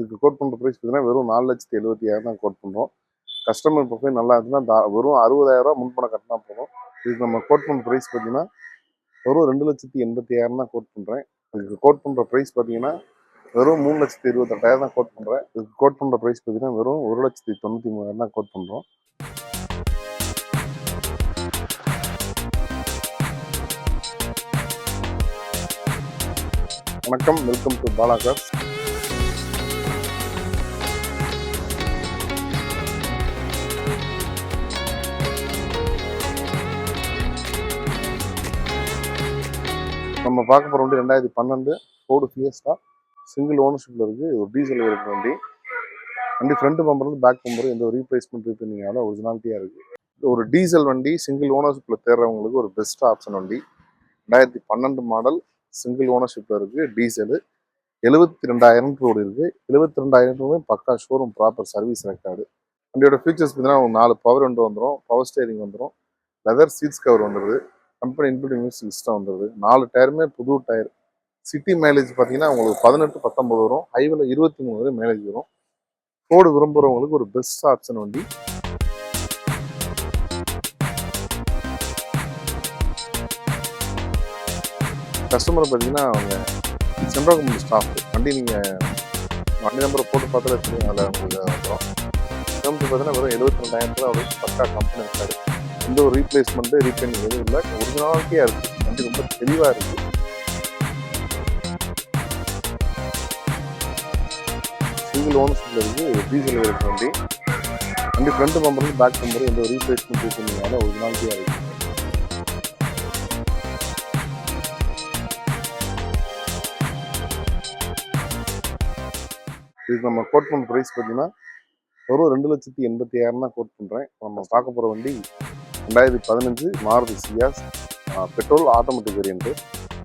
இதுக்கு கோட் பண்ணுற ப்ரைஸ் பார்த்தீங்கன்னா வெறும் நாலு லட்சத்தி எழுபத்தி ஆயிரம் தான் கோட் பண்ணுறோம் கஸ்டமர் ப்ரொஃபைல் நல்லா இருந்துச்சுன்னா தா வெறும் அறுபதாயிரம் ரூபா முன்பணம் கட்டினா போதும். இதுக்கு நம்ம கோட் பண்ணுற ப்ரைஸ் பார்த்தீங்கன்னா வெறும் ரெண்டு லட்சத்தி எண்பத்தி ஆயிரம் தான் கோட் பண்ணுறேன் இதுக்கு கோட் பண்ணுற ப்ரைஸ் பார்த்தீங்கன்னா வெறும் மூணு லட்சத்தி இருபத்தெட்டாயிரம் தான் கோட் பண்ணுறேன் இதுக்கு கோட் பண்ணுற ப்ரைஸ் பார்த்தீங்கன்னா வெறும் ஒரு லட்சத்தி தொண்ணூற்றி மூணாயிரம் தான் கோட் பண்ணுறோம் வணக்கம் வெல்கம் டு பாலா நம்ம பார்க்க போகிற வண்டி ரெண்டாயிரத்தி பன்னெண்டு ஃபோர்டு ஃபியஸ்டா சிங்கிள் ஓனர்ஷிப்பில் இருக்குது ஒரு டீசல் இருக்கிற வண்டி. வண்டி ஃப்ரண்ட் பம்பர்லேருந்து பேக் பம்பர் எந்த ஒரு ரீப்ளேஸ்மெண்ட் ரீப்பெண்டிங்கால ஒரிஜினாலிட்டியாக இருக்குது ஒரு டீசல் வண்டி. சிங்கிள் ஓனர்ஷிப்பில் தேடுறவங்களுக்கு ஒரு பெஸ்ட் ஆப்ஷன் வண்டி. ரெண்டாயிரத்தி பன்னெண்டு மாடல் சிங்கிள் ஓனர்ஷிப்பில் இருக்குது டீசலு எழுபத்தி ரெண்டாயிரம் ரோடு இருக்குது எழுபத்தி ரெண்டாயிரம் பக்கா ஷோரூம் ப்ராப்பர் சர்வீஸ் ரெக்கார்டு வண்டியோட ஃபீச்சர்ஸ் பார்த்தீங்கன்னா நாலு பவர் விண்டோ வந்துடும் பவர் ஸ்டேரிங் வந்துடும் லெதர் சீட்ஸ் கவர் வந்துடுது கம்பெனி இன்புட் மியூசிக் சிஸ்டம் வந்துடுது நாலு டயருமே புது டயர் சிட்டி மைலேஜ் பார்த்தீங்கன்னா உங்களுக்கு பதினெட்டு பத்தொம்பது வரும். ஹைவேல இருபத்தி மூணு வரை மைலேஜ் வரும். ஃபோர்டு விரும்புகிறவங்களுக்கு ஒரு பெஸ்ட் ஆப்ஷன் வண்டி. கஸ்டமர் பார்த்தீங்கன்னா அவங்க சென்ட்ரல் கம்பெனி ஸ்டாஃப் வண்டி நீங்கள் வண்டி நம்பரை போட்டு பார்த்தாலே தெரியும். அதில் உங்களுக்கு வந்துடும் கிலோமீட்டர் பார்த்தீங்கன்னா வெறும் எழுபத்தி ரெண்டாயிரத்துல அவருக்கு பக்கா கம்பெனி இருக்காரு. எந்த ஒரு ரீப்ளேஸ்மெண்ட்டு ரீபெயிண்டிங் எதுவும் இல்லை. ஒரிஜினாலிட்டியாக இருக்குது வண்டி ரொம்ப தெளிவாக இருக்குது சிங்கிள் ஓனர்ஷிப்பில் இருக்குது டீசல் இருக்கிற வண்டி. வண்டி ஃப்ரண்ட் பம்பர் பேக் பம்பர் எந்த ஒரு ரீப்ளேஸ்மெண்ட் ஒரு ஒரிஜினாலிட்டியாக இருக்குது இதுக்கு நம்ம கோட் பண்ண ப்ரைஸ் பார்த்தீங்கன்னா வெறும் ரெண்டு லட்சத்தி எண்பத்தி ஆயிரம் தான் கோட் பண்ணுறேன் நம்ம பார்க்க போகிற வண்டி ரெண்டாயிரத்தி பதினஞ்சு Maruti Ciaz petrol automatic variant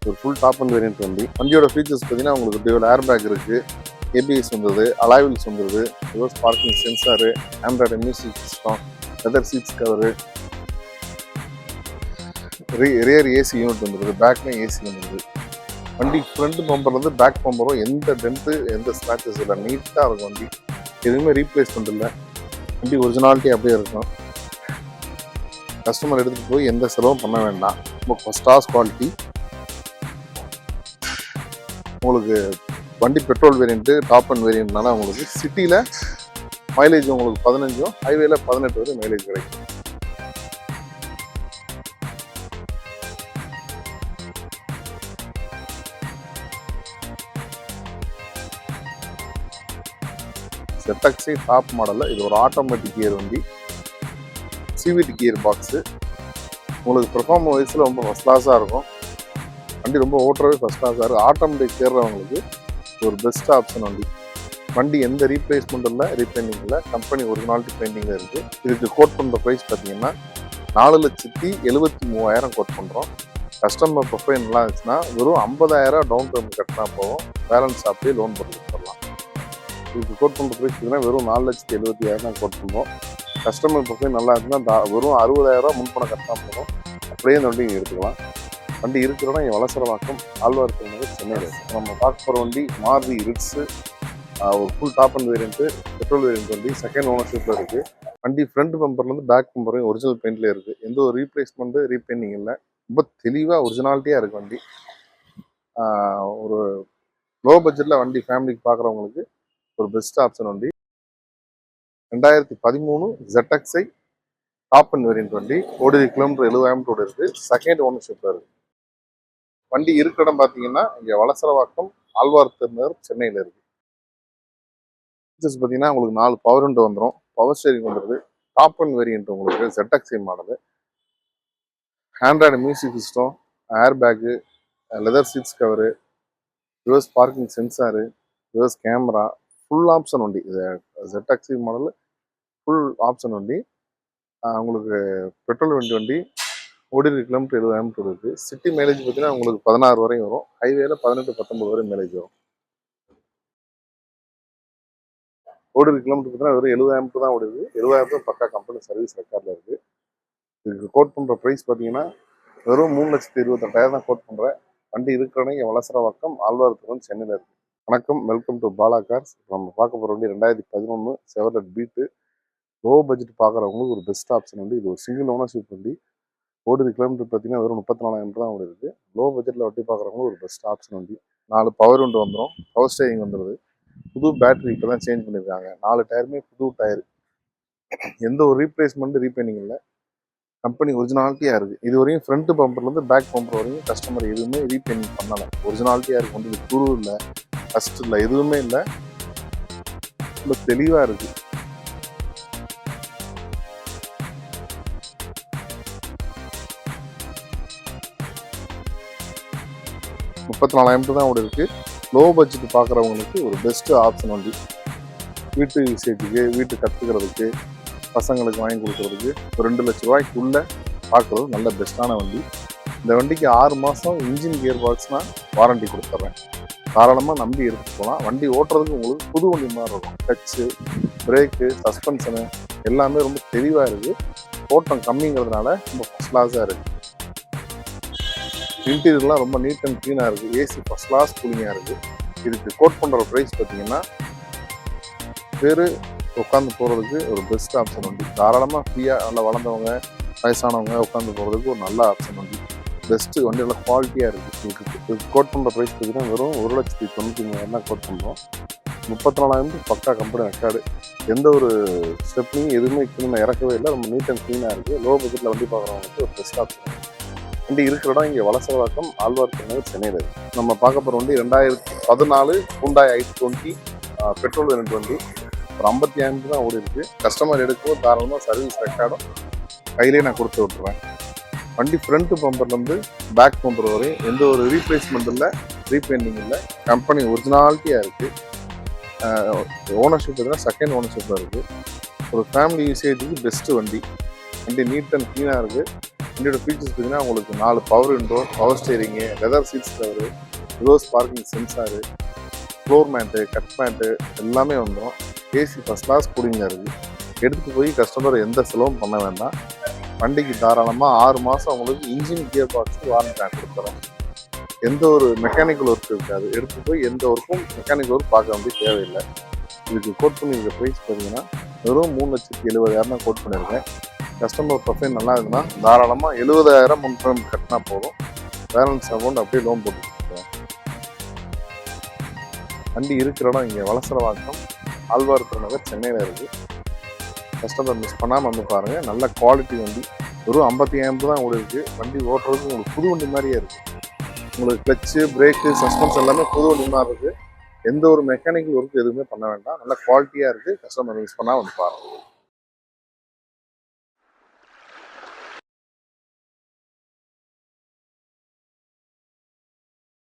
ஒரு ஃபுல் டாப் அண்ட் வேரியன்ட் வண்டி. வண்டியோட ஃபீச்சர்ஸ் பார்த்தீங்கன்னா உங்களுக்கு டியூல் ஏர் பேக் இருக்குது ஏபிஎஸ் வந்தது அலாய்வில்ஸ் வந்துருது reverse parking sensor android music system leather seats cover rear AC unit வந்துருது பேக்லேயும் ஏசி வந்துருது வண்டி ஃப்ரண்ட் பம்பர்லேருந்து பேக் பம்பரும் எந்த டென்த்து எந்த ஸ்க்ராச்சஸ் இல்லை நீட்டாக இருக்கும் வண்டி. எதுவுமே ரீப்ளேஸ்மெண்ட் இல்லை வண்டி ஒரிஜினாலிட்டி அப்படியே இருக்கும். கஸ்டமர் எடுத்துகிட்டு போய் எந்த செலவும் பண்ண வேண்டாம். ரொம்ப ஃபஸ்ட் கிளாஸ் குவாலிட்டி உங்களுக்கு வண்டி பெட்ரோல் வேரியண்ட்டு டாப் அண்ட் வேரியண்ட்னால உங்களுக்கு சிட்டியில் மைலேஜ் உங்களுக்கு பதினஞ்சும் ஹைவேல பதினெட்டு வரை மைலேஜ் கிடைக்கும். ZXi டாப் மாடலில் இது ஒரு ஆட்டோமேட்டிக் கியர் வண்டி. சிவிடி கியர் பாக்ஸு உங்களுக்கு பெர்ஃபார்ம் வயசில் ரொம்ப ஃபஸ்ட் கிளாஸாக இருக்கும். வண்டி ரொம்ப ஓட்டுறவே ஃபஸ்ட் கிளாஸாக இருக்கும். ஆட்டோமேட்டிக் தேடுறவங்களுக்கு ஒரு பெஸ்ட் ஆப்ஷன் வண்டி. வண்டி எந்த ரீப்ளேஸ்மெண்ட் இல்லை ரீபெயிண்டிங் இல்லை கம்பெனி ஒரிஜினாலிட்டி பெயிண்டிங்கில் இருக்குது இதுக்கு கோட் பண்ணுற ப்ரைஸ் பார்த்தீங்கன்னா நாலு லட்சத்தி எழுபத்தி மூவாயிரம் கோட் பண்ணுறோம் கஸ்டமர் ப்ரொஃபைல் நல்லா இருந்துச்சுன்னா வெறும் ஐம்பதாயிரம் டவுன் பேமெண்ட் கட்டினா போதும். பேலன்ஸ் அப்படியே லோன் போட்டு கொடுத்துடலாம் இதுக்கு கோட் பண்ணுற ப்ரைஸ் பார்த்தீங்கன்னா வெறும் நாலு லட்சத்தி எழுபத்தி ஆயிரம் தான் கோட் பண்ணுறோம் கஸ்டமர் ப்ரொஃபைல் நல்லா இருந்துச்சுன்னா வெறும் அறுபதாயிரரூவா முன்பணம் கட்டினா போதும். அப்படியே இந்த வண்டி நீங்கள் எடுத்துக்கலாம். வண்டி இருக்கிறோன்னா என் வளசரவாக்கம் ஆழ்வார்க்கு நகர் சென்னையில் நம்ம பார்க்க போகிற வண்டி மாருதி ரிட்ஸு ஒரு full top end variant petrol variant வண்டி செகண்ட் ஓனர்ஷிப்பில் இருக்குது வண்டி ஃப்ரண்ட் பம்பர்லேருந்து பேக் பம்பரும் ஒரிஜினல் பெயிண்ட்லேயே இருக்குது எந்த ஒரு ரீப்ளேஸ்மெண்ட்டு ரீபெயிண்டிங் இல்லை. ரொம்ப தெளிவாக ஒரிஜினாலிட்டியாக இருக்குது வண்டி. ஒரு லோ பட்ஜெட்டில் வண்டி ஃபேமிலிக்கு பார்க்குறவங்களுக்கு ஒரு பெஸ்ட் ஆப்ஷன் வண்டி. ரெண்டாயிரத்தி பதிமூணு ZXi டாப் அண்ட் வேரியன்ட் வண்டி. ஓடுது கிலோமீட்டர் எழுபதாயிரம் ரோடு இருக்குது செகண்ட் ஓனர்ஷிப்பில் இருக்குது வண்டி இருக்கிற இடம் பார்த்தீங்கன்னா இங்கே வளசரவாக்கம் ஆழ்வார் சென்னையில் இருக்குது ஃபீச்சர்ஸ் பார்த்தீங்கன்னா உங்களுக்கு நாலு பவர் விண்டோ வந்துடும் பவர் ஸ்டேரிங் வந்துடுது டாப் அண்ட் வேரியன்ட் உங்களுக்கு ZXi model. Android music system air bag leather seats cover reverse parking sensor reverse camera full option வண்டி. இது ZXi மாடல். ஃபுல் ஆப்ஷன் வண்டி. உங்களுக்கு பெட்ரோல் வண்டி வண்டி ஓடிரு கிலோமீட்டர் எழுபதாயிரம் இருக்குது சிட்டி மைலேஜ் பார்த்தீங்கன்னா உங்களுக்கு பதினாறு வரையும் வரும். ஹைவேல பதினெட்டு பத்தொம்பது வரையும் மைலேஜ் வரும். ஓடிரு கிலோமீட்டர் பார்த்தீங்கன்னா வெறும் எழுபதாயிரம் தான் ஓடுது. எழுபதாயிரம் பக்கா கம்பெனி சர்வீஸ் ரெக்கார்டில் இருக்குது இதுக்கு கோட் பண்ணுற ப்ரைஸ் பார்த்தீங்கன்னா வெறும் மூணு லட்சத்தி இருபத்தெட்டாயிரம் தான் கோட் பண்ணுறேன் வண்டி இருக்கிறனே வளசர வக்கம் ஆழ்வார்புரம் சென்னையில் இருக்குது வணக்கம் வெல்கம் டு பாலா கார்ஸ் நம்ம பார்க்க போகிற வண்டி ரெண்டாயிரத்தி பதினொன்று செவரட் பீட்டு லோ பட்ஜெட் பார்க்குறவங்களுக்கு ஒரு பெஸ்ட் ஆப்ஷன் வந்து இது ஒரு சிங்கிள் ஓனர்ஷிப் வண்டி. ஓடுது கிலோமீட்டர் பார்த்தீங்கன்னா வெறும் முப்பத்தி நாலாயிரம் தான் ஓடி இருக்குது லோ பட்ஜெட்டில் வட்டி பார்க்குறவங்களுக்கு ஒரு பெஸ்ட் ஆப்ஷன் வண்டி. நாலு பவர் உண்டு வந்துடும் பவர் ஸ்டேரிங் வந்துடுது புது பேட்டரி இப்போ தான் சேஞ்ச் பண்ணியிருக்காங்க நாலு டயருமே புது டயர் எந்த ஒரு ரீப்ளேஸ்மெண்ட் ரீபெயிண்டிங் இல்லை. கம்பெனி ஒரிஜினாலிட்டியாக இருக்குது இது வரையும் ஃப்ரண்ட் பம்பர்லேருந்து பேக் பம்பர் வரையும் கஸ்டமர் எதுவுமே ரீபெயிண்டிங் பண்ணலை. ஒரிஜினாலிட்டியாக இருக்குது இது குரு இல்லை. ஃபஸ்ட் இல்லை. எதுவுமே இல்லை. ரொம்ப தெளிவாக இருக்குது முப்பத்தி நாலாயிரம் தான் ஓடி இருக்கு. லோ பட்ஜெட் பார்க்குறவங்களுக்கு ஒரு பெஸ்ட் ஆப்ஷன் வண்டி வீட்டு விஷயத்துக்கு வீட்டு கற்றுக்கிறதுக்கு பசங்களுக்கு வாங்கி கொடுக்குறதுக்கு ஒரு ரெண்டு லட்ச ரூபாய்க்குள்ளே பார்க்குறது நல்ல பெஸ்ட்டான வண்டி. இந்த வண்டிக்கு ஆறு மாதம் இன்ஜின் கியர் பாக்ஸ்னா வாரண்டி கொடுத்துட்றேன் தாராளமாக நம்பி எடுத்துட்டு போகலாம் வண்டி ஓட்டுறதுக்கு உங்களுக்கு புது வண்டி மாதிரி இருக்கும். டச்சு பிரேக்கு சஸ்பென்ஷனு எல்லாமே ரொம்ப தெளிவாக இருக்குது ஓட்டம் கம்மிங்கிறதுனால ரொம்ப ஃபஸ்ட் கிளாஸாக இருக்குது இன்டீரியர்லாம் ரொம்ப நீட் அண்ட் க்ளீனாக இருக்குது ஏசி ஃபஸ்ட் கிளாஸ் கூலிங்காக இருக்குது இதுக்கு கோட் பண்ணுற ப்ரைஸ் பார்த்தீங்கன்னா பேர் உட்காந்து போகிறதுக்கு ஒரு பெஸ்ட் ஆப்ஷன் உண்டு. தாராளமாக ஃப்ரீயாக நல்லா வளர்ந்தவங்க வயசானவங்க உட்காந்து போகிறதுக்கு ஒரு நல்ல ஆப்ஷன் உண்டு. பெஸ்ட்டு வண்டி நல்லா குவாலிட்டியாக இருக்குது இதுக்கு கோட் பண்ணுற ப்ரைஸ் பார்த்தீங்கன்னா வெறும் ஒரு லட்சத்தி தொண்ணூற்றி மூணாயிரம் தான் கோட் பண்ணுறோம் முப்பத்தி நாலாயிரத்து பக்கா கம்பெனி ரெக்கார்டு எந்த ஒரு ஸ்டெப்லையும் எதுவுமே கீழே இறக்கவே இல்லை. ரொம்ப நீட் அண்ட் க்ளீனாக இருக்குது லோ பட்ஜெட்டில் வண்டி பார்க்குறவங்களுக்கு ஒரு பெஸ்ட் ஆப்ஷன் வண்டி இருக்கிற இடம் இங்கே வலசவாக்கம் ஆழ்வார்க்கனூர் சென்னையில் இருக்குது நம்ம பார்க்க போகிற வண்டி ரெண்டாயிரத்தி பதினாலு ஹூண்டாய் ஐ டுவெண்ட்டி பெட்ரோல் ரெண்டு வண்டி ஒரு ஐம்பத்தி ஐந்து தான் ஓடி இருக்கு. கஸ்டமர் எடுக்கவும் தாராளமாக சர்வீஸ் ரெக்கார்டும் கையிலே நான் கொடுத்து விட்ருவேன் வண்டி ஃப்ரண்ட் பம்பர்லேருந்து பேக் பம்பர் வரையும் எந்த ஒரு ரீப்ளேஸ்மெண்ட் இல்லை ரீபெயிண்டிங் இல்லை. கம்பெனி ஒரிஜினாலிட்டியாக இருக்குது ஓனர்ஷிப் இருந்தால் செகண்ட் ஓனர்ஷிப்பில் இருக்குது ஒரு ஃபேமிலி யூசேஜுக்கு பெஸ்ட்டு வண்டி. வண்டி நீட் அண்ட் க்ளீனாக இருக்குது வண்டியோட ஃபீச்சர்ஸ் பார்த்தீங்கன்னா உங்களுக்கு நாலு power window power steering leather seats cover reverse parking sensor floor mat cut mat எல்லாமே வந்துடும் ஏசி ஃபஸ்ட் கிளாஸ் கூலிங்காக இருக்குது எடுத்துகிட்டு போய் கஸ்டமர் எந்த செலவும் பண்ண வேண்டாம். வண்டிக்கு தாராளமாக ஆறு மாதம் அவங்களுக்கு இன்ஜின் கியர் பாக்ஸ் வாரண்டி நான் கொடுத்துறோம். எந்த ஒரு மெக்கானிக்கல் ஒர்க் இருக்காது. எடுத்து போய் எந்த ஒர்க்கும் மெக்கானிக்கல் ஒர்க் பார்க்க வேண்டிய தேவையில்லை. இதுக்கு கோட் பண்ணியிருக்க ப்ரைஸ் பார்த்தீங்கன்னா வெறும் மூணு லட்சத்தி எழுபதாயிரம் தான் கோட் பண்ணியிருக்கேன். கஸ்டமர் ப்ரொஃபைல் நல்லா இருக்குன்னா தாராளமாக எழுபதாயிரம் முன்பணம் கட்டினா போதும். பேலன்ஸ் அமௌண்ட் அப்படியே லோன் போட்டு வண்டி இருக்கிற இடம் இங்கே வலசரவாக்கம் ஆழ்வார்த்தர் நகர் சென்னையில் இருக்குது கஸ்டமர் மிஸ் பண்ணாமல் வந்து பாருங்கள் நல்ல குவாலிட்டி வண்டி. வெறும் ஐம்பத்தி ஐம்பது தான் உங்களுக்கு இருக்குது வண்டி ஓட்டுறதுக்கு உங்களுக்கு புது வண்டி மாதிரியே இருக்குது உங்களுக்கு கிளச்சு பிரேக்கு சஸ்பென்ஸ் எல்லாமே புது வண்டி மாதிரி இருக்குது எந்த ஒரு மெக்கானிக்கல் ஒர்க் எதுவுமே பண்ண வேண்டாம். நல்ல குவாலிட்டியாக இருக்குது கஸ்டமர் மிஸ் பண்ணால் வந்து பாருங்கள்